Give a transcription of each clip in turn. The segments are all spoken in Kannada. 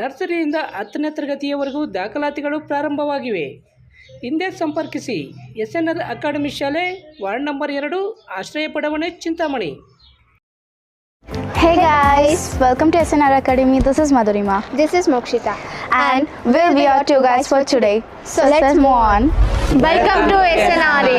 ನರ್ಸರಿಯಿಂದ ಹತ್ತನೇ ತರಗತಿಯವರೆಗೂ ದಾಖಲಾತಿಗಳು ಪ್ರಾರಂಭವಾಗಿವೆ ಹಿಂದೆ ಸಂಪರ್ಕಿಸಿ ಎಸ್ ಎನ್ ಆರ್ ಅಕಾಡೆಮಿ ಶಾಲೆ ವಾರ್ಡ್ ನಂಬರ್ ಎರಡು ಆಶ್ರಯ ಪಡವಣೆ Chintamani Hey guys, welcome to SNR Academy. This is Madhurima. This is Mokshita. And we'll be your two guys for today. So let's move on. Welcome to SNRA.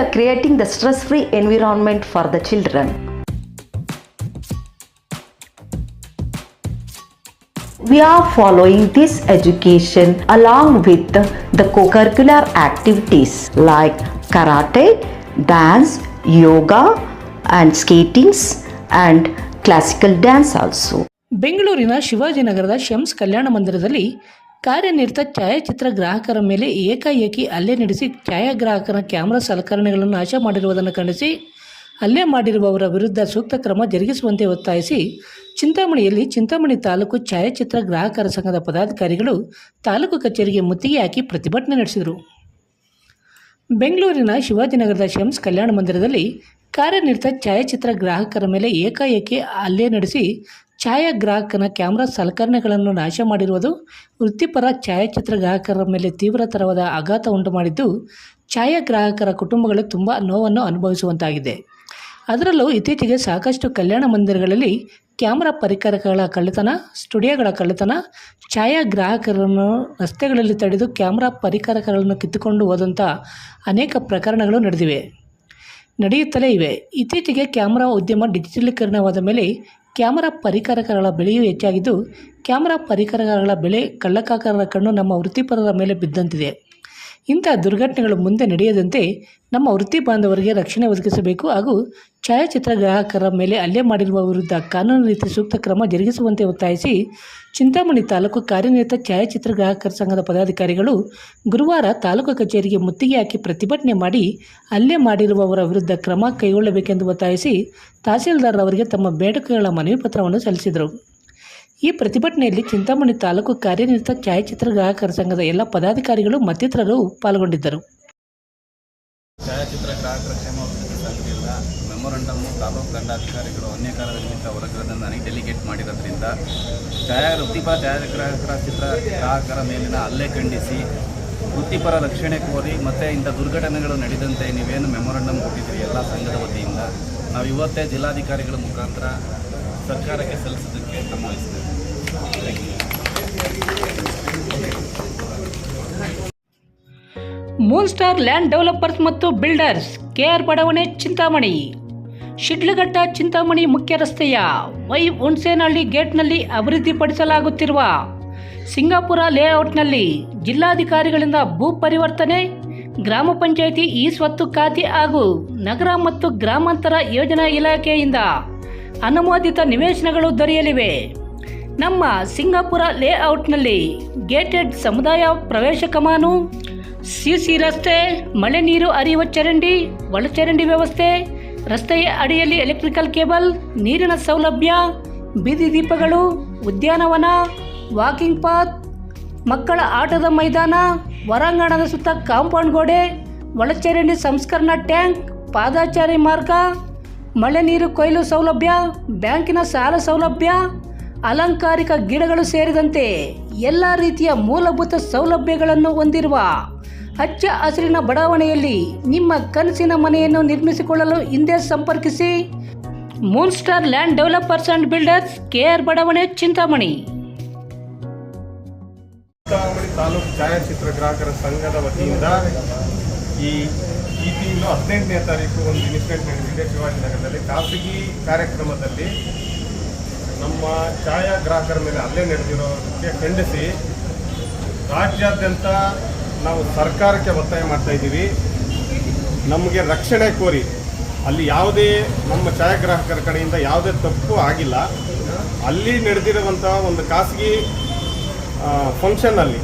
are creating the stress free environment for the children. We are following this education along with the, the co-curricular activities like karate, dance, yoga and skating and classical dance also. ಬೆಂಗಳೂರಿನ ಶಿವಾಜಿನಗರದ ಶಮ್ಸ್ ಕಲ್ಯಾಣ ಮಂದಿರದಲ್ಲಿ ಕಾರ್ಯನಿರತ ಛಾಯಾಚಿತ್ರ ಗ್ರಾಹಕರ ಮೇಲೆ ಏಕಾಏಕಿ ಹಲ್ಲೆ ನಡೆಸಿ ಛಾಯಾಗ್ರಾಹಕರ ಕ್ಯಾಮೆರಾ ಸಲಕರಣೆಗಳನ್ನು ನಾಶ ಮಾಡಿರುವುದನ್ನು ಖಂಡಿಸಿ ಹಲ್ಲೆ ಮಾಡಿರುವವರ ವಿರುದ್ಧ ಸೂಕ್ತ ಕ್ರಮ ಜರುಗಿಸುವಂತೆ ಒತ್ತಾಯಿಸಿ ಚಿಂತಾಮಣಿಯಲ್ಲಿ ಚಿಂತಾಮಣಿ ತಾಲೂಕು ಛಾಯಾಚಿತ್ರ ಗ್ರಾಹಕರ ಸಂಘದ ಪದಾಧಿಕಾರಿಗಳು ತಾಲೂಕು ಕಚೇರಿಗೆ ಮುತ್ತಿಗೆ ಹಾಕಿ ಪ್ರತಿಭಟನೆ ನಡೆಸಿದರು. ಬೆಂಗಳೂರಿನ ಶಿವಾಜಿನಗರದ ಶಮ್ಸ್ ಕಲ್ಯಾಣ ಮಂದಿರದಲ್ಲಿ ಕಾರ್ಯನಿರತ ಛಾಯಾಚಿತ್ರ ಗ್ರಾಹಕರ ಮೇಲೆ ಏಕಾಏಕಿ ಹಲ್ಲೆ ನಡೆಸಿ ಛಾಯಾಗ್ರಾಹಕನ ಕ್ಯಾಮ್ರಾ ಸಲಕರಣೆಗಳನ್ನು ನಾಶ ಮಾಡಿರುವುದು ವೃತ್ತಿಪರ ಛಾಯಾಚಿತ್ರ ಗ್ರಾಹಕರ ಮೇಲೆ ತೀವ್ರತರವಾದ ಆಘಾತ ಉಂಟು ಮಾಡಿದ್ದು ಛಾಯಾಗ್ರಾಹಕರ ಕುಟುಂಬಗಳು ತುಂಬ ನೋವನ್ನು ಅನುಭವಿಸುವಂತಾಗಿದೆ. ಅದರಲ್ಲೂ ಇತ್ತೀಚೆಗೆ ಸಾಕಷ್ಟು ಕಲ್ಯಾಣ ಮಂದಿರಗಳಲ್ಲಿ ಕ್ಯಾಮ್ರಾ ಪರಿಕರಗಳ ಕಳ್ಳತನ, ಸ್ಟುಡಿಯೋಗಳ ಕಳ್ಳತನ, ಛಾಯಾಗ್ರಾಹಕರನ್ನು ರಸ್ತೆಗಳಲ್ಲಿ ತಡೆದು ಕ್ಯಾಮ್ರಾ ಪರಿಕರಗಳನ್ನು ಕಿತ್ತುಕೊಂಡು ಹೋದಂಥ ಅನೇಕ ಪ್ರಕರಣಗಳು ನಡೆದಿವೆ. ನಡೆಯುತ್ತಲೇ ಇವೆ. ಇತ್ತೀಚೆಗೆ ಕ್ಯಾಮರಾ ಉದ್ಯಮ ಡಿಜಿಟಲೀಕರಣವಾದ ಮೇಲೆ ಕ್ಯಾಮರಾ ಪರಿಕರಗಳ ಬೆಲೆಯೂ ಹೆಚ್ಚಾಗಿದ್ದು, ಕ್ಯಾಮರಾ ಪರಿಕರಗಳ ಬೆಲೆ ಕಳ್ಳಕಾಕರರ ಕಣ್ಣು ನಮ್ಮ ವೃತ್ತಿಪರರ ಮೇಲೆ ಬಿದ್ದಂತಿದೆ. ಇಂಥ ದುರ್ಘಟನೆಗಳು ಮುಂದೆ ನಡೆಯದಂತೆ ನಮ್ಮ ವೃತ್ತಿ ಬಾಂಧವರಿಗೆ ರಕ್ಷಣೆ ಒದಗಿಸಬೇಕು ಹಾಗೂ ಛಾಯಾಚಿತ್ರ ಗ್ರಾಹಕರ ಮೇಲೆ ಹಲ್ಲೆ ಮಾಡಿರುವ ವಿರುದ್ಧ ಕಾನೂನು ರೀತಿ ಸೂಕ್ತ ಕ್ರಮ ಜರುಗಿಸುವಂತೆ ಒತ್ತಾಯಿಸಿ ಚಿಂತಾಮಣಿ ತಾಲೂಕು ಕಾರ್ಯನಿರತ ಛಾಯಾಚಿತ್ರ ಗ್ರಾಹಕರ ಸಂಘದ ಪದಾಧಿಕಾರಿಗಳು ಗುರುವಾರ ತಾಲೂಕು ಕಚೇರಿಗೆ ಮುತ್ತಿಗೆ ಹಾಕಿ ಪ್ರತಿಭಟನೆ ಮಾಡಿ ಹಲ್ಲೆ ಮಾಡಿರುವವರ ವಿರುದ್ಧ ಕ್ರಮ ಕೈಗೊಳ್ಳಬೇಕೆಂದು ಒತ್ತಾಯಿಸಿ ತಹಸೀಲ್ದಾರ್ ಅವರಿಗೆ ತಮ್ಮ ಬೇಡಿಕೆಗಳ ಮನವಿ ಪತ್ರವನ್ನು ಸಲ್ಲಿಸಿದರು. ಈ ಪ್ರತಿಭಟನೆಯಲ್ಲಿ ಚಿಂತಾಮಣಿ ತಾಲೂಕು ಕಾರ್ಯನಿರತ ಛಾಯಾಚಿತ್ರ ಗ್ರಾಹಕರ ಸಂಘದ ಎಲ್ಲ ಪದಾಧಿಕಾರಿಗಳು, ಮತ್ತಿತರರು ಪಾಲ್ಗೊಂಡಿದ್ದರು. ಛಾಯಾಚಿತ್ರ ಗ್ರಾಹಕರ ಕ್ಷೇಮಾಭಿವೃದ್ಧಿ ಸಂಘದಿಂದ ಮೆಮೊರಂಡಮ್ ತಾಲೂಕು ದಂಡಾಧಿಕಾರಿಗಳು ಅನ್ಯಕಾರದ ನಿಮಿತ್ತ ಹೊರಗಿರೋದನ್ನು ನನಗೆ ಡೆಲಿಗೇಟ್ ಮಾಡಿರೋದ್ರಿಂದ ಛಾಯಾ, ವೃತ್ತಿಪರ ಛಾಯಾಗ್ರಾಹಕರ ಚಿತ್ರ ಗ್ರಾಹಕರ ಮೇಲಿನ ಹಲ್ಲೆ ಖಂಡಿಸಿ, ವೃತ್ತಿಪರ ರಕ್ಷಣೆ ಕೋರಿ, ಮತ್ತು ಇಂಥ ದುರ್ಘಟನೆಗಳು ನಡೆದಂತೆ ನೀವೇನು ಮೆಮೊರಂಡಮ್ ಕೊಟ್ಟಿದ್ದೀರಿ ಎಲ್ಲ ಸಂಘದ ವತಿಯಿಂದ ನಾವು ಇವತ್ತೇ ಜಿಲ್ಲಾಧಿಕಾರಿಗಳ ಮುಖಾಂತರ ಸರ್ಕಾರಕ್ಕೆ ಸಲ್ಲಿಸೋದಕ್ಕೆ ಮೂನ್ ಸ್ಟಾರ್ ಲ್ಯಾಂಡ್ ಡೆವಲಪರ್ಸ್ ಮತ್ತು ಬಿಲ್ಡರ್ಸ್ ಕೆಆರ್ ಬಡಾವಣೆ, ಚಿಂತಾಮಣಿ. ಶಿಡ್ಲಘಟ್ಟ, ಚಿಂತಾಮಣಿ ಮುಖ್ಯ ರಸ್ತೆಯ ವೈ ಹುಣ್ಸೇನಹಳ್ಳಿ ಗೇಟ್ನಲ್ಲಿ ಅಭಿವೃದ್ಧಿಪಡಿಸಲಾಗುತ್ತಿರುವ ಸಿಂಗಾಪುರ ಲೇಔಟ್ನಲ್ಲಿ ಜಿಲ್ಲಾಧಿಕಾರಿಗಳಿಂದ ಭೂ ಪರಿವರ್ತನೆ, ಗ್ರಾಮ ಪಂಚಾಯಿತಿ ಈ ಸ್ವತ್ತು ಖಾತೆ ಹಾಗೂ ನಗರ ಮತ್ತು ಗ್ರಾಮಾಂತರ ಯೋಜನಾ ಇಲಾಖೆಯಿಂದ ಅನುಮೋದಿತ ನಿವೇಶನಗಳು ದೊರೆಯಲಿವೆ. ನಮ್ಮ ಸಿಂಗಾಪುರ ಲೇಔಟ್ನಲ್ಲಿ ಗೇಟೆಡ್ ಸಮುದಾಯ ಪ್ರವೇಶ ಕಮಾನು, ಸಿಸಿ ರಸ್ತೆ, ಮಳೆ ನೀರು ಅರಿಯುವ ಚರಂಡಿ, ಒಳಚರಂಡಿ ವ್ಯವಸ್ಥೆ, ರಸ್ತೆಯ ಅಡಿಯಲ್ಲಿ ಎಲೆಕ್ಟ್ರಿಕಲ್ ಕೇಬಲ್, ನೀರಿನ ಸೌಲಭ್ಯ, ಬೀದಿ ದೀಪಗಳು, ಉದ್ಯಾನವನ, ವಾಕಿಂಗ್ ಪಾತ್, ಮಕ್ಕಳ ಆಟದ ಮೈದಾನ, ಹೊರಾಂಗಣದ ಸುತ್ತ ಕಾಂಪೌಂಡ್ ಗೋಡೆ, ಒಳಚರಂಡಿ ಸಂಸ್ಕರಣಾ ಟ್ಯಾಂಕ್, ಪಾದಾಚಾರಿ ಮಾರ್ಗ ಮಳೆ ನೀರು ಕೊಯ್ಲು ಸೌಲಭ್ಯ, ಬ್ಯಾಂಕಿನ ಸಾಲ ಸೌಲಭ್ಯ, ಅಲಂಕಾರಿಕ ಗಿಡಗಳು ಸೇರಿದಂತೆ ಎಲ್ಲ ರೀತಿಯ ಮೂಲಭೂತ ಸೌಲಭ್ಯಗಳನ್ನು ಹೊಂದಿರುವ ಹಚ್ಚ ಹಸಿರಿನ ಬಡಾವಣೆಯಲ್ಲಿ ನಿಮ್ಮ ಕನಸಿನ ಮನೆಯನ್ನು ನಿರ್ಮಿಸಿಕೊಳ್ಳಲು ಹಿಂದೆ ಸಂಪರ್ಕಿಸಿ. Moon star land developers and builders KR ಬಡಾವಣೆ, ಚಿಂತಾಮಣಿ. ಚಿಂತಾಮಣಿ ತಾಲೂಕು ಛಾಯಾಚಿತ್ರ ಗ್ರಾಹಕರ ಸಂಘದ ವತಿಯಿಂದ ಈ ಈ ತಿಂಗಳು ಹದಿನೆಂಟನೇ ತಾರೀಕು ಒಂದು ಇನ್ಸಿಡೆಂಟ್ ನಡೆದಿದೆ ಶಿವಾಜಿನಗರದಲ್ಲಿ. ಖಾಸಗಿ ಕಾರ್ಯಕ್ರಮದಲ್ಲಿ ನಮ್ಮ ಛಾಯಾಗ್ರಾಹಕರ ಮೇಲೆ ಹಲ್ಲೆ ನಡೆದಿರೋದಕ್ಕೆ ಖಂಡಿಸಿ ರಾಜ್ಯಾದ್ಯಂತ ನಾವು ಸರ್ಕಾರಕ್ಕೆ ಒತ್ತಾಯ ಮಾಡ್ತಾ ಇದ್ದೀವಿ. ನಮಗೆ ರಕ್ಷಣೆ ಕೋರಿ ಅಲ್ಲಿ ಯಾವುದೇ ನಮ್ಮ ಛಾಯಾಗ್ರಾಹಕರ ಕಡೆಯಿಂದ ಯಾವುದೇ ತಪ್ಪು ಆಗಿಲ್ಲ. ಅಲ್ಲಿ ನಡೆದಿರುವಂಥ ಒಂದು ಖಾಸಗಿ ಫಂಕ್ಷನ್ನಲ್ಲಿ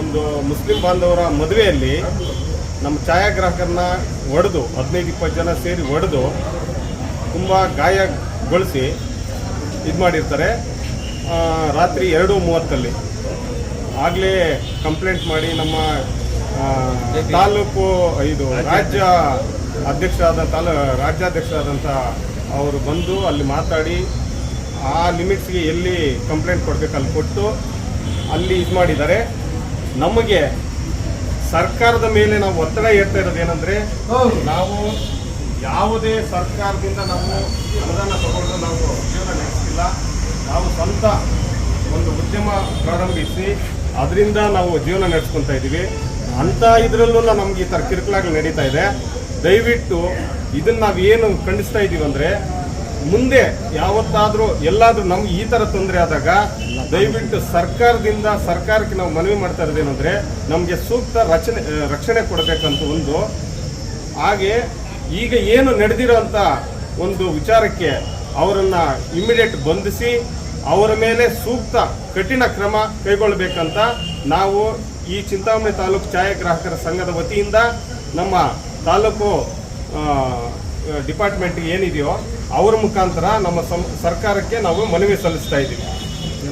ಒಂದು ಮುಸ್ಲಿಂ ಬಾಂಧವರ ಮದುವೆಯಲ್ಲಿ ನಮ್ಮ ಛಾಯಾಗ್ರಾಹಕರನ್ನ ಹೊಡೆದು ಹದಿನೈದು, ಇಪ್ಪತ್ತು ಜನ ಸೇರಿ ಹೊಡೆದು ತುಂಬ ಗಾಯಗೊಳಿಸಿ ಇದು ಮಾಡಿರ್ತಾರೆ. ರಾತ್ರಿ ಎರಡು ಮೂವತ್ತಲ್ಲಿ. ಆಗಲೇ ಕಂಪ್ಲೇಂಟ್ ಮಾಡಿ ನಮ್ಮ ತಾಲೂಕು ಇದು ರಾಜ್ಯ ಅಧ್ಯಕ್ಷರಾದ, ತಾಲೂ, ರಾಜ್ಯಾಧ್ಯಕ್ಷರಾದಂಥ ಅವರು ಬಂದು ಅಲ್ಲಿ ಮಾತಾಡಿ, ಆ ಲಿಮಿಟ್ಸ್ಗೆ ಎಲ್ಲಿ ಕಂಪ್ಲೇಂಟ್ ಕೊಡಬೇಕು ಅಲ್ಲಿ ಕೊಟ್ಟು ಅಲ್ಲಿ ಇದು ಮಾಡಿದ್ದಾರೆ. ನಮಗೆ ಸರ್ಕಾರದ ಮೇಲೆ ನಾವು ಒತ್ತಡ ಹೇಳ್ತಾ ಇರೋದು ಏನಂದ್ರೆ ನಾವು ಯಾವುದೇ ಸರ್ಕಾರದಿಂದ ನಾವು ಅನುದಾನ ತಗೊಂಡು ನಾವು ಜೀವನ ನಡೆಸಿಲ್ಲ ನಾವು ಸ್ವಂತ ಒಂದು ಉದ್ಯಮ ಪ್ರಾರಂಭಿಸಿ ಅದರಿಂದ ನಾವು ಜೀವನ ನಡೆಸ್ಕೊತಾ ಇದ್ದೀವಿ. ಅಂಥ ಇದರಲ್ಲೂ ನಮ್ಗೆ ಈ ಥರ ಕಿರುಕುಳಗಳು ನಡೀತಾ ಇದೆ. ದಯವಿಟ್ಟು ಇದನ್ನ ನಾವು ಏನು ಖಂಡಿಸ್ತಾ ಇದ್ದೀವಿ ಅಂದರೆ ಮುಂದೆ ಯಾವತ್ತಾದರೂ ಎಲ್ಲಾದರೂ ನಮ್ಗೆ ಈ ಥರ ತೊಂದರೆ ಆದಾಗ ದಯವಿಟ್ಟು ಸರ್ಕಾರದಿಂದ, ಸರ್ಕಾರಕ್ಕೆ ನಾವು ಮನವಿ ಮಾಡ್ತಾ ಇರೋದೇನೆಂದರೆ ನಮಗೆ ಸೂಕ್ತ ರಚನೆ ರಕ್ಷಣೆ ಕೊಡಬೇಕಂತ ಒಂದು. ಹಾಗೆ ಈಗ ಏನು ನಡೆದಿರೋಂಥ ಒಂದು ವಿಚಾರಕ್ಕೆ ಅವರನ್ನು ಇಮಿಡಿಯೇಟ್ ಬಂಧಿಸಿ ಅವರ ಮೇಲೆ ಸೂಕ್ತ, ಕಠಿಣ ಕ್ರಮ ಕೈಗೊಳ್ಳಬೇಕಂತ ನಾವು ಈ ಚಿಂತಾಮಣಿ ತಾಲೂಕು ಛಾಯಾಗ್ರಾಹಕರ ಸಂಘದ ವತಿಯಿಂದ ನಮ್ಮ ತಾಲೂಕು ಡಿಪಾರ್ಟ್ಮೆಂಟ್ ಏನಿದೆಯೋ ಅವರ ಮುಖಾಂತರ ನಮ್ಮ ಸರ್ಕಾರಕ್ಕೆ ನಾವು ಮನವಿ ಸಲ್ಲಿಸ್ತಾ ಇದ್ದೀವಿ.